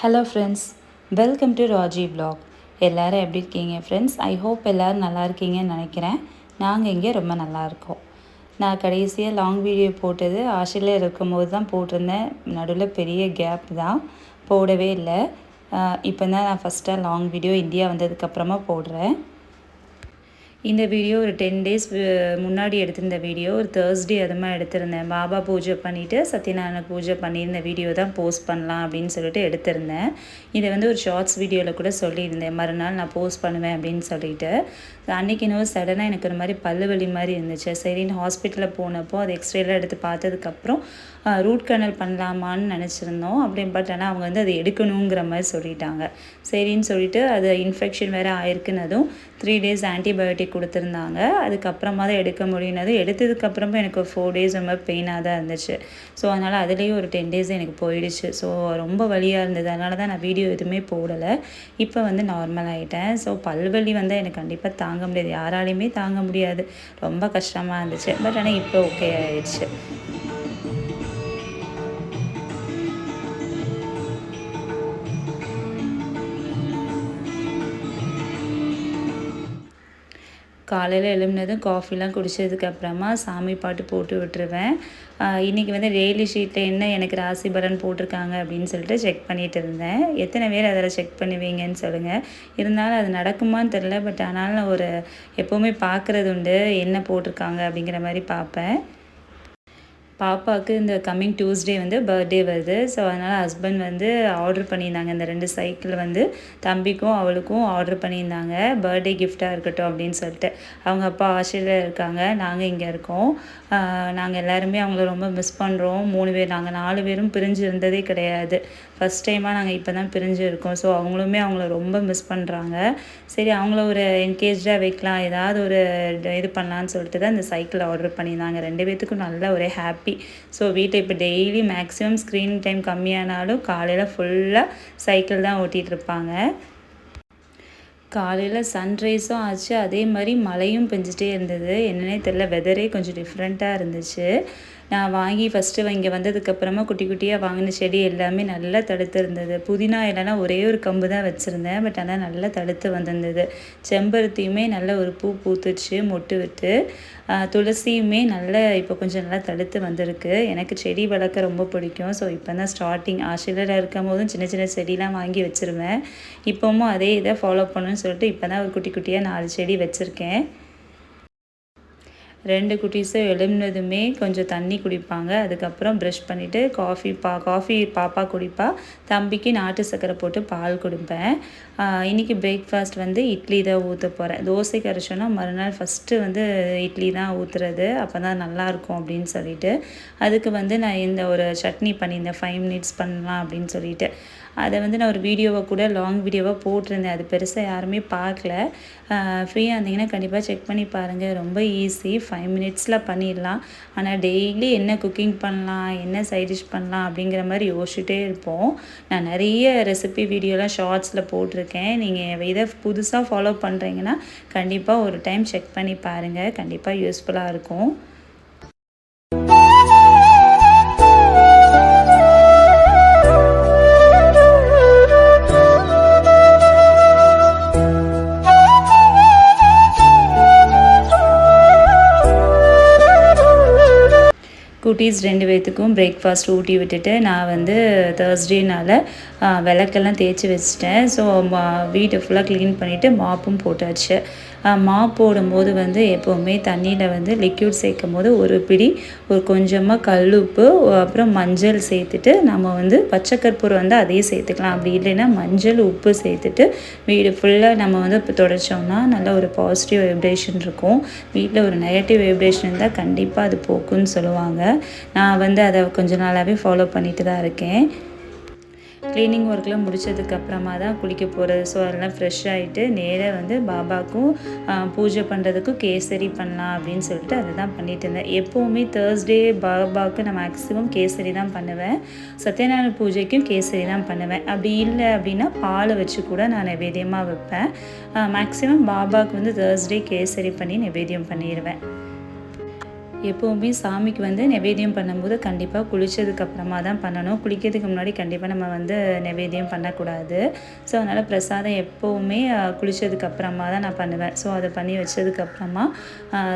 Hello friends welcome to Raji blog எல்லோரும் எப்படி இருக்கீங்க ஃப்ரெண்ட்ஸ் ஐ ஹோப் எல்லோரும் நல்லா இருக்கீங்கன்னு நினைக்கிறேன். நாங்கள் இங்கே ரொம்ப நல்லா இருக்கோம். நான் கடைசியாக லாங் வீடியோ போட்டது ஆஸ்திரேலியா இருக்கும்போது தான் போட்டிருந்தேன். நடுவில் பெரிய கேப் தான். போடவே இல்லை. இப்போ தான் நான் ஃபஸ்ட்டாக லாங் வீடியோ இந்தியா வந்ததுக்கப்புறமா போடுறேன். இந்த வீடியோ ஒரு டென் டேஸ் முன்னாடி எடுத்திருந்த வீடியோ ஒரு தேர்ஸ்டே அது மாதிரி எடுத்திருந்தேன். பாபா பூஜை பண்ணிவிட்டு சத்யநாராயண பூஜை பண்ணியிருந்த வீடியோ தான் போஸ்ட் பண்ணலாம் அப்படின்னு சொல்லிட்டு எடுத்திருந்தேன். இதை வந்து ஒரு ஷார்ட்ஸ் வீடியோவில் கூட சொல்லியிருந்தேன். மறுநாள் நான் போஸ்ட் பண்ணுவேன் அப்படின்னு சொல்லிட்டு. அன்றைக்கி இன்னும் சடனாக எனக்கு ஒரு மாதிரி பல்லு வலி மாதிரி இருந்துச்சு. சரின்னு ஹாஸ்பிட்டலில் போனப்போ அது எக்ஸ்ரேலாம் எடுத்து பார்த்ததுக்கப்புறம் ரூட் கனல் பண்ணலாமான்னு நினச்சிருந்தோம். அப்படி பட் ஆனால் அவங்க வந்து அதை எடுக்கணுங்கிற மாதிரி சொல்லிட்டாங்க. சரின்னு சொல்லிட்டு அது இன்ஃபெக்ஷன் வேறு ஆயிருக்குன்னதும் த்ரீ டேஸ் ஆன்டிபயோட்டிக் கொடுத்துருந்தாங்க. அதுக்கப்புறமா தான் எடுக்க முடியினது. எடுத்ததுக்கப்புறமா எனக்கு ஒரு ஃபோர் டேஸ் ரொம்ப பெயினாக தான் இருந்துச்சு. ஸோ அதனால் அதுலேயும் ஒரு டென் டேஸ் எனக்கு போயிடுச்சு. ஸோ ரொம்ப வழியாக இருந்தது. அதனால தான் நான் வீடியோ எதுவுமே போடலை. இப்போ வந்து நார்மல் ஆகிட்டேன் ஸோ பல்வலி வந்து எனக்கு கண்டிப்பாக தாங்க முடியாது. யாராலையுமே தாங்க முடியாது. ரொம்ப கஷ்டமாக இருந்துச்சு. பட் ஆனால் இப்போ ஓகே ஆயிடுச்சு. காலையில் எழும்புனதும் காஃபிலாம் குடித்ததுக்கப்புறமா சாமி பாட்டு போட்டு விட்டுருவேன். இன்றைக்கி வந்து டெய்லி ஷீட்டில் என்ன எனக்கு ராசி பலன் போட்டிருக்காங்க அப்படின்னு சொல்லிட்டு செக் பண்ணிகிட்டு இருந்தேன். எத்தனை பேர் அதில் செக் பண்ணுவீங்கன்னு சொல்லுங்கள் இருந்தாலும் அது நடக்குமான்னு தெரில பட் ஆனாலும் ஒரு எப்போவுமே பார்க்குறது உண்டு. என்ன போட்டிருக்காங்க அப்படிங்கிற மாதிரி பார்ப்பேன். பாப்பாவுக்கு இந்த கம்மிங் டியூஸ்டே வந்து பர்த்டே வருது. ஸோ அதனால் ஹஸ்பண்ட் வந்து ஆர்டர் பண்ணியிருந்தாங்க. இந்த ரெண்டு சைக்கிள் வந்து தம்பிக்கும் அவளுக்கும் ஆர்டர் பண்ணியிருந்தாங்க. பர்த்டே கிஃப்டாக இருக்கட்டும் அப்படின்னு சொல்லிட்டு. அவங்க அப்பா ஆஸ்திரேலியா இருக்காங்க. நாங்கள் இங்கே இருக்கோம். நாங்கள் எல்லாருமே அவங்கள ரொம்ப மிஸ் பண்ணுறோம் மூணு பேர் நாங்கள் நாலு பேரும் பிரிஞ்சு இருந்ததே கிடையாது. ஃபஸ்ட் டைமாக நாங்கள் இப்போ தான் பிரிஞ்சு இருக்கோம் ஸோ அவங்களுமே அவங்கள ரொம்ப மிஸ் பண்ணுறாங்க சரி அவங்கள ஒரு என்கேஜாக வைக்கலாம். ஏதாவது ஒரு இது பண்ணலான்னு சொல்லிட்டு தான் இந்த சைக்கிள் ஆர்டர் பண்ணியிருந்தாங்க. ரெண்டு பேர்த்துக்கும் நல்ல ஒரே ஹாப்பி ஹாப்பி ஸோ வீட்டில் இப்போ டெய்லி மேக்ஸிமம் ஸ்க்ரீன் டைம் கம்மியானாலும் காலையில் ஃபுல்லாக சைக்கிள் தான் ஓட்டிகிட்டு இருப்பாங்க. காலையில் சன்ரைஸும் ஆச்சு. அதே மாதிரி மழையும் பெஞ்சிட்டே இருந்தது. என்னன்னே தெரில வெதரே கொஞ்சம் டிஃப்ரெண்ட்டாக இருந்துச்சு. நான் வாங்கி ஃபஸ்ட்டு இங்கே வந்ததுக்கப்புறமா குட்டி குட்டியாக வாங்கின செடி எல்லாமே நல்லா தடுத்து இருந்தது. புதினா இல்லைனா ஒரே ஒரு கம்பு தான் வச்சுருந்தேன். பட் ஆனால் நல்லா தடுத்து வந்திருந்தது. செம்பருத்தியுமே நல்ல ஒரு பூ பூத்துச்சு மொட்டு விட்டு. துளசியுமே நல்ல இப்போ கொஞ்சம் நல்லா தடுத்து வந்திருக்கு. எனக்கு செடி வளர்க்க ரொம்ப பிடிக்கும். ஸோ இப்போ தான் ஸ்டார்டிங் ஆஸ்திரேலியாவில் இருக்கும் போதும் சின்ன சின்ன செடிலாம் வாங்கி வச்சுருவேன். இப்போவும் அதே இதை ஃபாலோ பண்ணணும்னு சொல்லிட்டு இப்போ தான் ஒரு குட்டி குட்டியாக நாலு செடி வச்சுருக்கேன். ரெண்டு குட்டீஸும் எழுந்ததுமே கொஞ்சம் தண்ணி குடிப்பாங்க. அதுக்கப்புறம் ப்ரஷ் பண்ணிவிட்டு காஃபி பா காஃபி பாப்பா குடிப்பா. தம்பிக்கு நாட்டு சர்க்கரை போட்டு பால் கொடுப்பேன். இன்றைக்கி பிரேக்ஃபாஸ்ட் வந்து இட்லி தான் ஊற்ற போகிறேன் தோசை கரைச்சோன்னா மறுநாள் ஃபஸ்ட்டு வந்து இட்லி தான் ஊற்றுறது அப்போ தான் நல்லாயிருக்கும் அப்படின்னு சொல்லிட்டு. அதுக்கு வந்து நான் இந்த ஒரு சட்னி பண்ணியிருந்தேன். ஃபைவ் மினிட்ஸ் பண்ணலாம் அப்படின்னு சொல்லிட்டு. அதை வந்து நான் ஒரு வீடியோவை கூட லாங் வீடியோவாக போட்டிருந்தேன். அது பெருசாக யாருமே பார்க்கல. ஃப்ரீயாக இருந்தீங்கன்னா கண்டிப்பாக செக் பண்ணி பாருங்கள் ரொம்ப ஈஸி ஃபைவ் மினிட்ஸில் பண்ணிடலாம். ஆனால் டெய்லி என்ன குக்கிங் பண்ணலாம் என்ன சைட் டிஷ் பண்ணலாம் அப்படிங்கிற மாதிரி யோசிச்சுட்டே இருப்போம். நான் நிறைய ரெசிபி வீடியோலாம் ஷார்ட்ஸில் போட்டிருக்கேன். நீங்கள் இதை புதுசாக ஃபாலோ பண்ணுறீங்கன்னா கண்டிப்பாக ஒரு டைம் செக் பண்ணி பாருங்கள் கண்டிப்பாக யூஸ்ஃபுல்லாக இருக்கும். குட்டீஸ் ரெண்டு பேர்த்துக்கும் பிரேக்ஃபாஸ்ட் ஊட்டி விட்டுட்டு நான் வந்து தேர்ஸ்டேனால் விளக்கெல்லாம் தேய்ச்சி வச்சிட்டேன். ஸோ வீட்டை ஃபுல்லாக க்ளீன் பண்ணிவிட்டு மாப்பும் போட்டாச்சு. மா போடும்போது வந்து எப்போவுமே தண்ணியில் வந்து லிக்யூட் சேர்க்கும் போது ஒரு பிடி ஒரு கொஞ்சமாக கல் உப்பு அப்புறம் மஞ்சள் சேர்த்துட்டு நம்ம வந்து பச்சைக்கற்பூரம் வந்து அதையும் சேர்த்துக்கலாம். அப்படி இல்லைன்னா மஞ்சள் உப்பு சேர்த்துட்டு வீடு ஃபுல்லாக நம்ம வந்து இப்போ தொடச்சோம்னா நல்ல ஒரு பாசிட்டிவ் வைப்ரேஷன் இருக்கும். வீட்டில் ஒரு நெகட்டிவ் வைப்ரேஷன் இருந்தால் கண்டிப்பாக அது போக்குன்னு சொல்லுவாங்க. நான் வந்து அதை கொஞ்ச நாளாகவே ஃபாலோ பண்ணிட்டு தான் இருக்கேன். க்ளீனிங் ஒர்க்லாம் முடிச்சதுக்கப்புறமா தான் குளிக்க போகிறது ஸோ அதெல்லாம் ஃப்ரெஷ் ஆகிட்டு நேராக வந்து பாபாக்கும் பூஜை பண்ணுறதுக்கும் கேசரி பண்ணலாம் அப்படின்னு சொல்லிட்டு அதை தான் பண்ணிட்டு இருந்தேன். எப்போவுமே தேர்ஸ்டே பாபாவுக்கு நான் மேக்ஸிமம் கேசரி தான் பண்ணுவேன். சத்யநாராயண பூஜைக்கும் கேசரி தான் பண்ணுவேன். அப்படி இல்லை அப்படின்னா பாலை வச்சு கூட நான் நைவேத்தியமாக வைப்பேன். மேக்ஸிமம் பாபாவுக்கு வந்து தேர்ஸ்டே கேசரி பண்ணி நைவேத்தியம் பண்ணிடுவேன் எப்போவுமே சாமிக்கு வந்து நைவேத்தியம் பண்ணும்போது கண்டிப்பாக குளித்ததுக்கு அப்புறமா தான் பண்ணணும். குளிக்கிறதுக்கு முன்னாடி கண்டிப்பாக நம்ம வந்து நைவேத்தியம் பண்ணக்கூடாது. ஸோ அதனால் பிரசாதம் எப்போவுமே குளித்ததுக்கு அப்புறமா தான் நான் பண்ணுவேன். ஸோ அதை பண்ணி வச்சதுக்கப்புறமா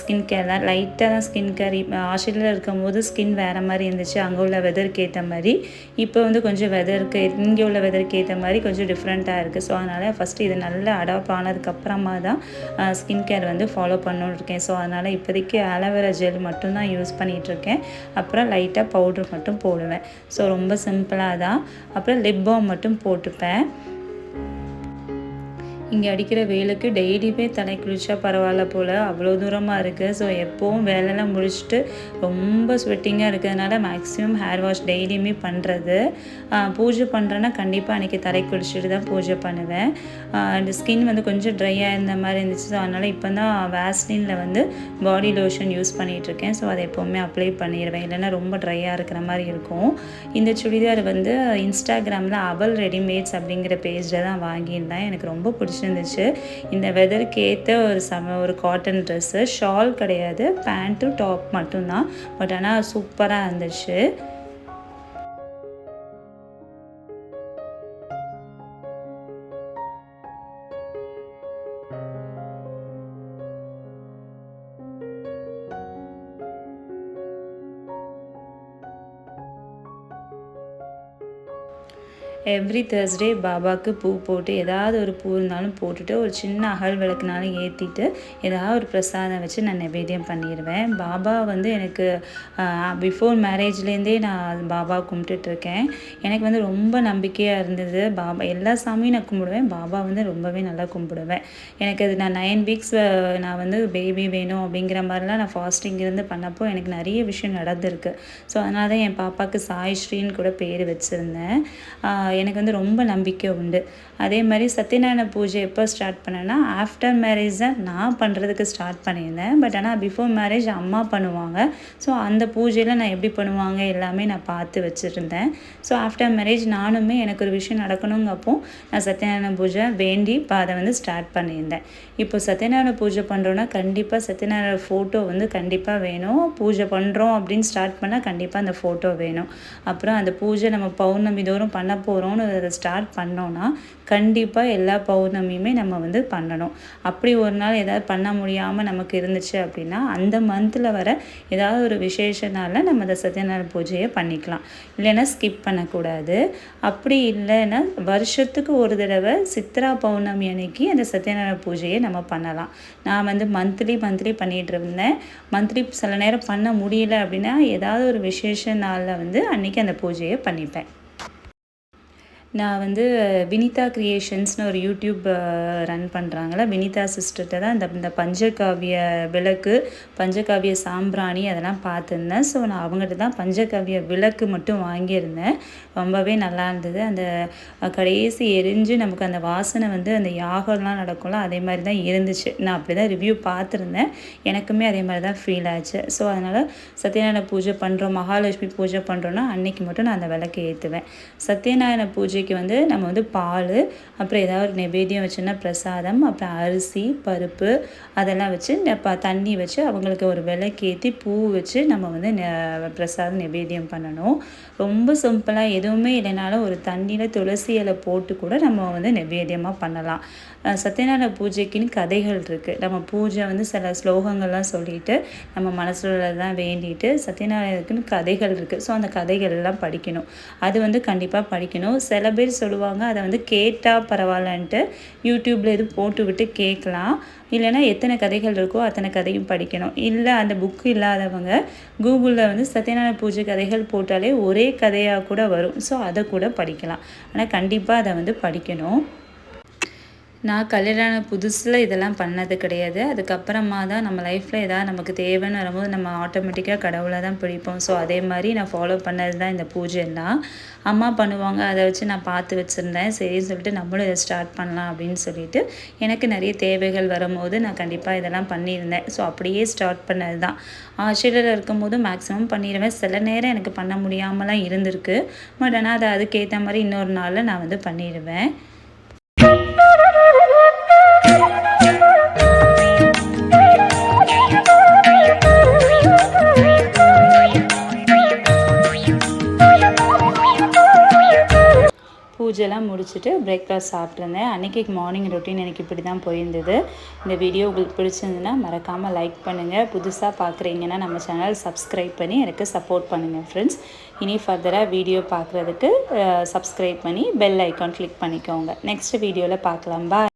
ஸ்கின் கேர் தான். லைட்டாக தான் ஸ்கின் கேர் ஆஸ்திரேலியாவில் இருக்கும்போது ஸ்கின் வேறு மாதிரி இருந்துச்சு. அங்கே உள்ள வெதருக்கு ஏற்ற மாதிரி. இப்போ வந்து கொஞ்சம் வெதருக்கு இங்கே உள்ள வெதருக்கு ஏற்ற மாதிரி கொஞ்சம் டிஃப்ரெண்ட்டாக இருக்குது ஸோ அதனால் ஃபஸ்ட்டு இது நல்லா அடாப்ட் ஆனதுக்கப்புறமா தான் ஸ்கின் கேர் வந்து ஃபாலோ பண்ணணுன்னு இருக்கேன். ஸோ அதனால் இப்போதைக்கு ஆலோவேரா ஜெல் மட்டும் மட்டும்தான் யூஸ் பண்ணிகிட்ருக்கேன். அப்புறம் லைட்டாக பவுட்ரு மட்டும் போடுவேன். ஸோ ரொம்ப சிம்பிளாக தான் அப்புறம் லிப் பாம் மட்டும் போட்டுப்பேன். இங்கே அடிக்கிற வெயிலுக்கு டெய்லியுமே தலை குளிச்சா பரவாயில்ல போல். அவ்வளோ தூரமாக இருக்குது ஸோ எப்போவும் வேலையெல்லாம் முடிச்சுட்டு ரொம்ப ஸ்வெட்டிங்காக இருக்கிறதுனால மேக்ஸிமம் ஹேர் வாஷ் டெய்லியுமே பண்ணுறது பூஜை பண்ணுறேன்னா கண்டிப்பாக அன்றைக்கி தலை குளிச்சுட்டு தான் பூஜை பண்ணுவேன். அந்த ஸ்கின் வந்து கொஞ்சம் ட்ரையாக இருந்த மாதிரி இருந்துச்சு. ஸோ அதனால் இப்போ தான் வேஸ்லினில் வந்து பாடி லோஷன் யூஸ் பண்ணிகிட்ருக்கேன் ஸோ அதை எப்போவுமே அப்ளை பண்ணிடுவேன் இல்லைன்னா ரொம்ப ட்ரையாக இருக்கிற மாதிரி இருக்கும். இந்த சுடிதார் வந்து இன்ஸ்டாகிராமில் அவல் ரெடிமேட்ஸ் அப்படிங்கிற பேஜில் தான் வாங்கியிருந்தேன். எனக்கு ரொம்ப பிடிச்சி பிடிச்சிருந்துச்சு இந்த வெதருக்கு ஏற்ற ஒரு சம ஒரு காட்டன் ட்ரெஸ்ஸு ஷால் கிடையாது பேண்ட்டும் டாப் மட்டும்தான். பட் ஆனால் சூப்பராக இருந்துச்சு. எவ்ரி தேர்ஸ்டே பாபாவுக்கு பூ போட்டு ஏதாவது ஒரு பூ இருந்தாலும் போட்டுட்டு ஒரு சின்ன அகல் விளக்குனாலும் ஏற்றிட்டு ஏதாவது ஒரு பிரசாதம் வச்சு நான் நைவேத்தியம் பண்ணிடுவேன். பாபா வந்து எனக்கு பிஃபோர் மேரேஜ்லேருந்தே நான் பாபா கும்பிட்டுட்ருக்கேன். எனக்கு வந்து ரொம்ப நம்பிக்கையாக இருந்தது. பாபா எல்லா சாமியும் நான் கும்பிடுவேன். பாபா வந்து ரொம்பவே நல்லா கும்பிடுவேன். எனக்கு அது நான் நைன் வீக்ஸ் நான் வந்து பேபி வேணும் அப்படிங்கிற மாதிரிலாம் நான் ஃபாஸ்டிங் இருந்து பண்ணப்போ எனக்கு நிறைய விஷயம் நடந்திருக்கு. ஸோ அதனால தான் என் பாப்பாவுக்கு சாய் ஸ்ரீன்னு கூட பேர் வச்சுருந்தேன். எனக்கு வந்து ரொம்ப நம்பிக்கை உண்டு. அதே மாதிரி சத்யநாராயண பூஜை எப்போ ஸ்டார்ட் பண்ணேன்னா ஆஃப்டர் மேரேஜ் தான் நான் பண்ணுறதுக்கு ஸ்டார்ட் பண்ணியிருந்தேன். பட் ஆனால் பிஃபோர் மேரேஜ் அம்மா பண்ணுவாங்க. ஸோ அந்த பூஜையில் நான் எப்படி பண்ணுவாங்க எல்லாமே நான் பார்த்து வச்சுருந்தேன். ஸோ ஆஃப்டர் மேரேஜ் நானுமே எனக்கு ஒரு விஷயம் நடக்கணுங்கப்போ நான் சத்யநாராயண பூஜை வேண்டி இப்போ அதை வந்து ஸ்டார்ட் பண்ணியிருந்தேன். இப்போ சத்யநாராயண பூஜை பண்ணுறோன்னா கண்டிப்பாக சத்யநாராயண ஃபோட்டோ வந்து கண்டிப்பாக வேணும். பூஜை பண்ணுறோம் அப்படின்னு ஸ்டார்ட் பண்ணால் கண்டிப்பாக அந்த ஃபோட்டோ வேணும். அப்புறம் அந்த பூஜை நம்ம பௌர்ணமி தோறும் பண்ண போகிறோம் போகிறோன்னு ஸ்டார்ட் பண்ணோன்னா கண்டிப்பாக எல்லா பௌர்ணமியுமே நம்ம வந்து பண்ணணும். அப்படி ஒரு நாள் ஏதாவது பண்ண முடியாமல் நமக்கு இருந்துச்சு அப்படின்னா அந்த மந்தில் வர ஏதாவது ஒரு விசேஷனால நம்ம அந்த சத்யநாராயண பூஜையை பண்ணிக்கலாம். இல்லைன்னா ஸ்கிப் பண்ணக்கூடாது. அப்படி இல்லைன்னா வருஷத்துக்கு ஒரு தடவை சித்ரா பௌர்ணமி அன்னைக்கு அந்த சத்யநாராயண பூஜையை நம்ம பண்ணலாம். நான் வந்து மந்த்லி மந்த்லி பண்ணிகிட்டு இருந்தேன். மந்த்லி சில நேரம் பண்ண முடியல அப்படின்னா ஏதாவது ஒரு விசேஷ நாளில் வந்து அன்றைக்கி அந்த பூஜையை பண்ணிப்பேன். நான் வந்து வினிதா க்ரியேஷன்ஸ்னு ஒரு யூடியூப் ரன் பண்ணுறாங்கள வினிதா சிஸ்டர்கிட்ட தான் இந்த இந்த பஞ்சகாவிய விளக்கு பஞ்சகாவிய சாம்பிராணி அதெல்லாம் பார்த்துருந்தேன். ஸோ நான் அவங்ககிட்ட தான் பஞ்சகாவிய விளக்கு மட்டும் வாங்கியிருந்தேன். ரொம்பவே நல்லா இருந்தது. அந்த கடைசி எரிஞ்சு நமக்கு அந்த வாசனை வந்து அந்த யாகம்லாம் நடக்கும்ல அதே மாதிரி தான் இருந்துச்சு. நான் அப்படி தான் ரிவ்யூ பார்த்துருந்தேன். எனக்குமே அதே மாதிரி தான் ஃபீல் ஆச்சு. ஸோ அதனால் சத்யநாராயண பூஜை பண்ணுறோம் மகாலட்சுமி பூஜை பண்ணுறோன்னா அன்றைக்கி மட்டும் நான் அந்த விளக்கு ஏற்றுவேன் சத்யநாராயண பூஜை பூஜைக்கு வந்து நம்ம வந்து பால் அப்புறம் ஏதாவது ஒரு நெவேத்தியம் வச்சுன்னா பிரசாதம் அப்புறம் அரிசி பருப்பு அதெல்லாம் வச்சு ப தண்ணி வச்சு அவங்களுக்கு ஒரு விலைக்கேற்றி பூ வச்சு நம்ம வந்து பிரசாதம் நெவேத்தியம் பண்ணணும். ரொம்ப சிம்பிளாக எதுவுமே இல்லைனாலும் ஒரு தண்ணியில் துளசி இலை போட்டு கூட நம்ம வந்து நெவேத்தியமாக பண்ணலாம். சத்யநாராயண பூஜைக்குன்னு கதைகள் இருக்குது நம்ம பூஜை வந்து சில ஸ்லோகங்கள்லாம் சொல்லிட்டு நம்ம மனசில் தான் வேண்டிட்டு சத்யநாராயணத்துக்குன்னு கதைகள் இருக்குது ஸோ அந்த கதைகள் எல்லாம் படிக்கணும். அது வந்து கண்டிப்பாக படிக்கணும். சில பேர் சொல்லுவாங்க அதை வந்து கேட்டால் பரவாயில்லன்ட்டு. யூடியூப்பில் எதுவும் போட்டு விட்டு கேட்கலாம். இல்லைனா எத்தனை கதைகள் இருக்கோ அத்தனை கதையும் படிக்கணும். இல்லை அந்த புக்கு இல்லாதவங்க கூகுளில் வந்து சத்யநாராயண பூஜை கதைகள் போட்டாலே ஒரே கதையாக கூட வரும். ஸோ அதை கூட படிக்கலாம். ஆனால் கண்டிப்பாக அதை வந்து படிக்கணும். நான் கல்யாணம் புதுசில் இதெல்லாம் பண்ணது கிடையாது. அதுக்கப்புறமா தான் நம்ம லைஃப்பில் எதாவது நமக்கு தேவைன்னு வரும்போது நம்ம ஆட்டோமேட்டிக்காக கடவுளை தான் பிடிப்போம். ஸோ அதே மாதிரி நான் ஃபாலோ பண்ணது தான் இந்த பூஜைலாம் அம்மா பண்ணுவாங்க. அதை வச்சு நான் பார்த்து வச்சுருந்தேன். சரின்னு சொல்லிட்டு நம்மளும் இதை ஸ்டார்ட் பண்ணலாம் அப்படின்னு சொல்லிட்டு எனக்கு நிறைய தேவைகள் வரும்போது நான் கண்டிப்பாக இதெல்லாம் பண்ணியிருந்தேன். ஸோ அப்படியே ஸ்டார்ட் பண்ணது தான். ஆஸ்திரேலியாவில் இருக்கும்போது மேக்ஸிமம் பண்ணிடுவேன். சில நேரம் எனக்கு பண்ண முடியாமலாம் இருந்திருக்கு. பட் ஆனால் அதை அதுக்கேற்ற மாதிரி இன்னொரு நாளில் நான் வந்து பண்ணிடுவேன். பூஜைலாம் முடிச்சுட்டு பிரேக்ஃபாஸ்ட் சாப்பிட்ருந்தேன் அன்றைக்கி மார்னிங் ரொட்டீன் எனக்கு இப்படி தான் போயிருந்தது. இந்த வீடியோ உங்களுக்கு பிடிச்சிருந்துன்னா மறக்காமல் லைக் பண்ணுங்கள் புதுசாக பார்க்குறீங்கன்னா நம்ம சேனல் சப்ஸ்கிரைப் பண்ணி எனக்கு சப்போர்ட் பண்ணுங்கள் ஃப்ரெண்ட்ஸ் இனி ஃபர்தராக வீடியோ பார்க்குறதுக்கு சப்ஸ்கிரைப் பண்ணி பெல் ஐக்கான் கிளிக் பண்ணிக்கோங்க. நெக்ஸ்ட் வீடியோவில் பார்க்கலாம். பாய்